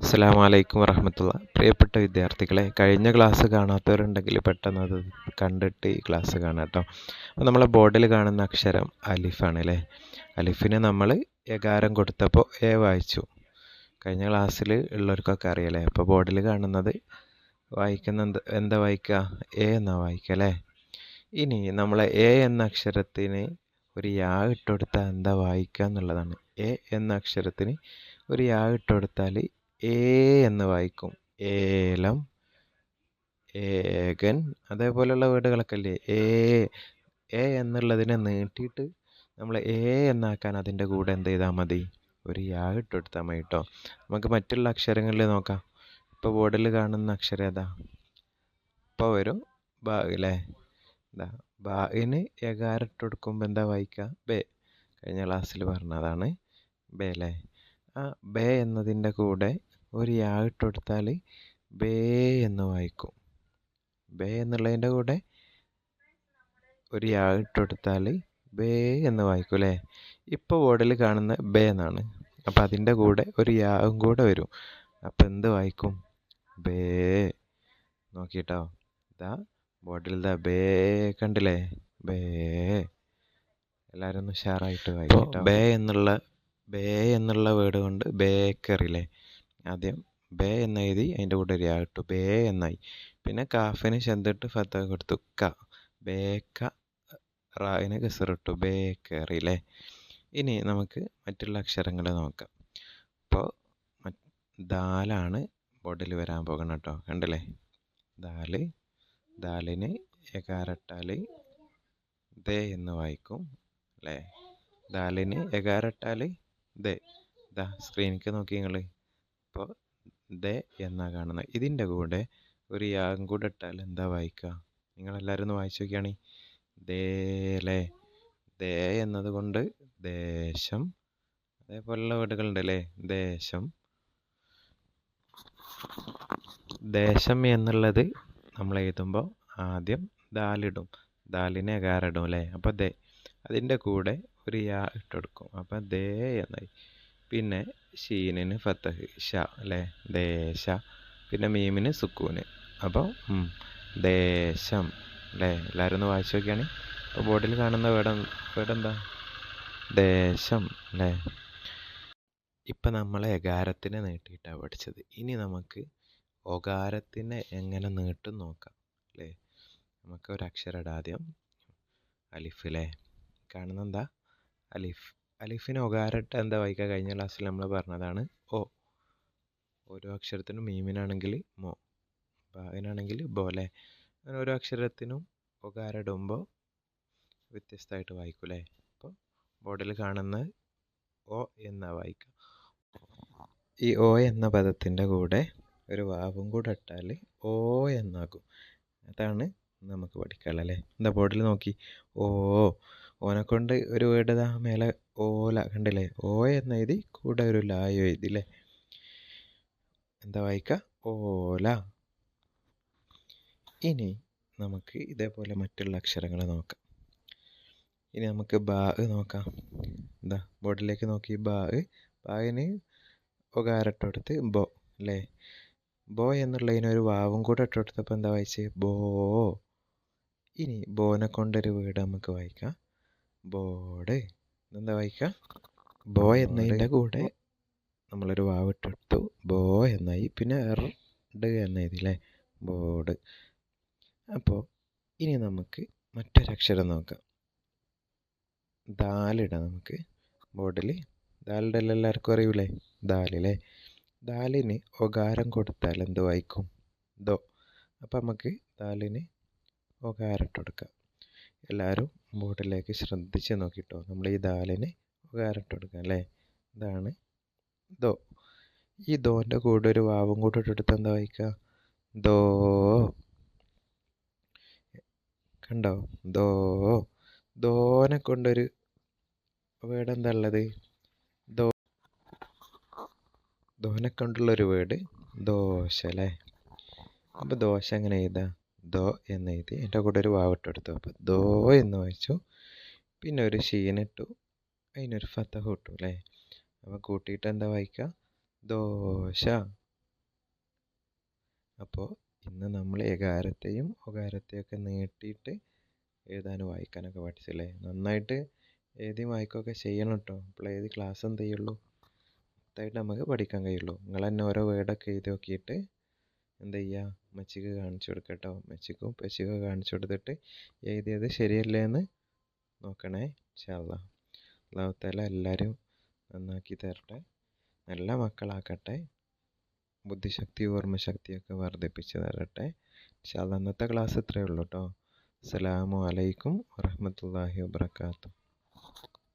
അസ്സാം വലൈക്കും വറഹമത്തുള്ള പ്രിയപ്പെട്ട വിദ്യാർത്ഥികളെ കഴിഞ്ഞ ക്ലാസ് കാണാത്തവരുണ്ടെങ്കിൽ പെട്ടെന്ന് അത് കണ്ടിട്ട് ഈ ക്ലാസ് കാണാം കേട്ടോ. അപ്പോൾ നമ്മളെ ബോർഡിൽ കാണുന്ന അക്ഷരം അലിഫാണ് അല്ലേ അലിഫിന് നമ്മൾ എകാരം കൊടുത്തപ്പോൾ എ വായിച്ചു. കഴിഞ്ഞ ക്ലാസ്സിൽ ഉള്ളവർക്കൊക്കെ അറിയാലേ അപ്പോൾ ബോർഡിൽ കാണുന്നത് വായിക്കുന്ന എന്താ എന്താ വായിക്കുക എ എന്നാ വായിക്കുക അല്ലേ? ഇനി നമ്മളെ എ എന്ന അക്ഷരത്തിന് ഒരു യാ ഇട്ടുകൊടുത്താൽ എന്താ വായിക്കുക എന്നുള്ളതാണ് എ എന്ന അക്ഷരത്തിന് ഒരു യാ ഇട്ട് കൊടുത്താൽ ഏ എന്ന് വായിക്കും. ഏലം ഏകൻ അതേപോലെയുള്ള വേർഡുകളൊക്കെ അല്ലേ ഏ എ എന്നുള്ളതിനെ നീട്ടിയിട്ട് നമ്മൾ എ എന്നാക്കാൻ അതിന്റെ കൂടെ എന്ത് ചെയ്താൽ മതി? ഒരു യാ ഇട്ട് കൊടുത്താൽ മതി കേട്ടോ നമുക്ക് മറ്റുള്ള അക്ഷരങ്ങളിൽ നോക്കാം. ഇപ്പോൾ ബോർഡിൽ കാണുന്ന അക്ഷരം ഏതാ? ഇപ്പോൾ വരും. ബാ അല്ലേ എന്താ ബാഗിന് എകാരം ഇട്ട് കൊടുക്കുമ്പോൾ എന്താ വായിക്കുക ബേ. കഴിഞ്ഞ ക്ലാസ്സിൽ പറഞ്ഞതാണ്. ബേ അല്ലേ ആ ബേ എന്നതിന്റെ കൂടെ ഒരു യാ ഇട്ട് കൊടുത്താൽ ബേ എന്ന് വായിക്കും. ബേ എന്നുള്ളതിന്റെ കൂടെ ഒരു യാ ഇട്ട് കൊടുത്താൽ ബേ എന്ന് വായിക്കും അല്ലേ? ഇപ്പോൾ ബോർഡിൽ കാണുന്ന ബേ എന്നാണ്. അപ്പോൾ അതിന്റെ കൂടെ ഒരു യാവും കൂടെ വരും. അപ്പോൾ എന്ത് വായിക്കും? ബേ. നോക്കിട്ടോ. ഇതാ ബോർഡിൽ ഇതാ ബേ കണ്ടില്ലേ? ബേ. എല്ലാവരും ഒന്ന് ഉഷാറായിട്ട് വായിക്കും ബേ എന്നുള്ള ബേ എന്നുള്ള വേർഡ് കൊണ്ട് ബേക്കറിയില്ലേ ആദ്യം ബേ എന്ന് എഴുതി അതിന്റെ കൂടെ ഒരു ആട്ടു ബേ എന്നായി. പിന്നെ കാഫിന് ചെന്തിട്ട് ഫത്ത കൊടുത്തു. ക. ബേക്ക റായിന് കെസറിട്ടു ബേ കയറി അല്ലേ ഇനി നമുക്ക് മറ്റുള്ള അക്ഷരങ്ങൾ നോക്കാം. അപ്പോൾ ദാലാണ് ബോർഡിൽ വരാൻ പോകണം കേട്ടോ. കണ്ടില്ലേ? ദാൽ. ദാലിന് എകാരട്ടാൽ ദേ എന്ന് വായിക്കും അല്ലേ ദാലിന് എകാരട്ടാൽ ദേ. ദാ സ്ക്രീനിക്ക് നോക്കി നിങ്ങൾ ഇപ്പോൾ ദേ എന്നാ കാണുന്നത് ഇതിന്റെ കൂടെ ഒരു യാഗം കൂടെ ഇട്ടാൽ എന്താ വായിക്കുക നിങ്ങളെല്ലാവരും ഒന്ന് വായിച്ചു നോക്കിയാണ്. ദേലേ ദേ എന്നതുകൊണ്ട് ദേശം. അതേപോലുള്ള വേർഡുകളുണ്ട് അല്ലേ ദേശം. ദേശം എന്നുള്ളത് നമ്മൾ എഴുതുമ്പോൾ ആദ്യം ദാലിടും ദാലിനെ അകാരിടും അല്ലേ അപ്പോൾ ദേ. അതിന്റെ കൂടെ ഒരു യാ ഇട്ടെടുക്കും. അപ്പം ദേ എന്നായി. പിന്നെ ഷീനിന് ഫത്തഹ് ഷ അല്ലേ? ദേശ. പിന്നെ മീമിന് സുക്കൂന്. അപ്പോൾ ദേശം അല്ലേ? എല്ലാവരും ഒന്ന് വായിച്ചു നോക്കിയാണ്. അപ്പോൾ ബോർഡിൽ കാണുന്ന വേർഡ് എന്താ ദേശം അല്ലേ? ഇപ്പം നമ്മൾ എകാരത്തിനെ നീട്ടിയിട്ടാണ് പഠിച്ചത്. ഇനി നമുക്ക് ഒകാരത്തിനെ എങ്ങനെ നീട്ടും നോക്കാം അല്ലേ? നമുക്ക് ഒരു അക്ഷരം ഇടാം ആദ്യം അലിഫ് അല്ലേ? കാണുന്ന എന്താ അലിഫ്. അലിഫിന് ഒകാരട്ട് എന്താ വായിക്കുക കഴിഞ്ഞ ക്ലാസ്സിൽ നമ്മൾ പറഞ്ഞതാണ് ഓ ഓരോ അക്ഷരത്തിനും മീമിനാണെങ്കിൽ മോ ബാവിനാണെങ്കിൽ ബോലെ അങ്ങനെ ഓരോ അക്ഷരത്തിനും ഒകാരിടുമ്പോൾ വ്യത്യസ്തമായിട്ട് വായിക്കും അല്ലേ? അപ്പോൾ ബോർഡിൽ കാണുന്ന ഓ എന്ന വായിക്കുക ഈ ഓ എന്ന പദത്തിന്റെ കൂടെ ഒരു വാവും കൂടെ ഇട്ടാൽ ഓ എന്നാകും. അതാണ് നമുക്ക് പഠിക്കാനുള്ളത് അല്ലേ? എന്താ ബോർഡിൽ നോക്കി ഓ ഓനെ കൊണ്ട് ഒരു വേർഡ് ഇതാ മേലെ ഓല കണ്ടില്ലേ? ഓ എന്ന് എഴുതി കൂടെ ഒരു ലായോ എഴുതി അല്ലേ എന്താ വായിക്കുക ഓല. ഇനി നമുക്ക് ഇതേപോലെ മറ്റുള്ള അക്ഷരങ്ങൾ നോക്കാം. ഇനി നമുക്ക് ബാ നോക്കാം. എന്താ ബോർഡിലേക്ക് നോക്കി. ബാ ബാഗിന് ഒകാരട്ട് കൊടുത്ത് ബോ അല്ലേ ബോ എന്നുള്ളതിന് ഒരു വാവും കൂടെ ഇട്ട് കൊടുത്തപ്പോൾ എന്താ വായിച്ചത് ബോ. ഇനി ബോനെ കൊണ്ടൊരു വീട് നമുക്ക് വായിക്കാം. ബോർഡ് എന്താ വായിക്കുക ബോ എന്നതിന്റെ കൂടെ നമ്മളൊരു വാവിട്ടെടുത്തു. ബോ എന്നായി. പിന്നെ ഡ് എന്നായി എഴുതിയില്ലേ ബോർഡ് അപ്പോൾ ഇനി നമുക്ക് മറ്റൊരക്ഷരം നോക്കാം. ദാലിടാം നമുക്ക്. ബോർഡിൽ ദാലിടെ എല്ലാവർക്കും അറിയൂലേ? ദാലില്ലേ ദാലിന് ഒകാരം കൊടുത്താൽ എന്ത് വായിക്കും? ദോ. അപ്പം നമുക്ക് ദാലിന് ഒകാരം കൊടുക്കാം. എല്ലാവരും ബോർഡിലേക്ക് ശ്രദ്ധിച്ച് നോക്കിയിട്ടോ നമ്മൾ ഈ ദാലിന് ഒകാരട്ട് കൊടുക്കാം അല്ലേ? ഇതാണ് ദോ. ഈ ദോന്റെ കൂടെ ഒരു വാവും കൂടെ ഇട്ടെടുത്ത് എന്താ വായിക്കുക? ദോ. കണ്ടോ? ദോ. ദോനെ കൊണ്ടൊരു വേർഡ് എന്താ ഉള്ളത്? ദോ. ദോനെ കൊണ്ടുള്ളൊരു വേർഡ് ദോശ അല്ലേ? അപ്പോൾ ദോശ എങ്ങനെ എഴുതാ? ദോ എന്ന് എഴുതി എന്റെ കൂടെ ഒരു വാവിട്ടെടുത്തു അപ്പോൾ ദോ എന്ന് വായിച്ചു പിന്നെ ഒരു ഷീനിട്ടു അതിനൊരു ഫത്തഹ ഇട്ടു അല്ലേ? അപ്പോൾ കൂട്ടിയിട്ട് എന്താ വായിക്കുക ദോശ. അപ്പോൾ ഇന്ന് നമ്മൾ എകാരത്തെയും ഒകാരത്തെയൊക്കെ നീട്ടിയിട്ട് എഴുതാനും വായിക്കാനൊക്കെ പഠിച്ചല്ലേ നന്നായിട്ട് എഴുതി വായിക്കുകയൊക്കെ ചെയ്യണം കേട്ടോ. അപ്പോൾ ഏത് ക്ലാസ് എന്ത് ചെയ്യുള്ളൂ? മൊത്തമായിട്ട് നമുക്ക് പഠിക്കാൻ കഴിയുള്ളൂ. നിങ്ങൾ തന്നെ ഓരോ വേർഡൊക്കെ എഴുതി നോക്കിയിട്ട് എന്ത് ചെയ്യുക ഉമ്മച്ചിക്ക് കാണിച്ചു കൊടുക്കുക കേട്ടോ ഉമ്മച്ചിക്കും ഉപ്പച്ചിക്കും കാണിച്ചു കൊടുത്തിട്ട് എഴുതിയത് ശരിയല്ലേ എന്ന് നോക്കണേ. ഇൻഷാല്ലാ അള്ളാഹുത്താല എല്ലാവരും നന്നാക്കി തരട്ടെ. നല്ല മക്കളാക്കട്ടെ. ബുദ്ധിശക്തി ഓർമ്മശക്തിയൊക്കെ വർദ്ധിപ്പിച്ച് തരട്ടെ. ഇൻഷാല്ലാ അന്നത്തെ ക്ലാസ് ഇത്രയേ ഉള്ളൂ കേട്ടോ അസ്സലാമു അലൈക്കും വറഹ്മത്തുള്ളാഹി വബറകാതുഹു.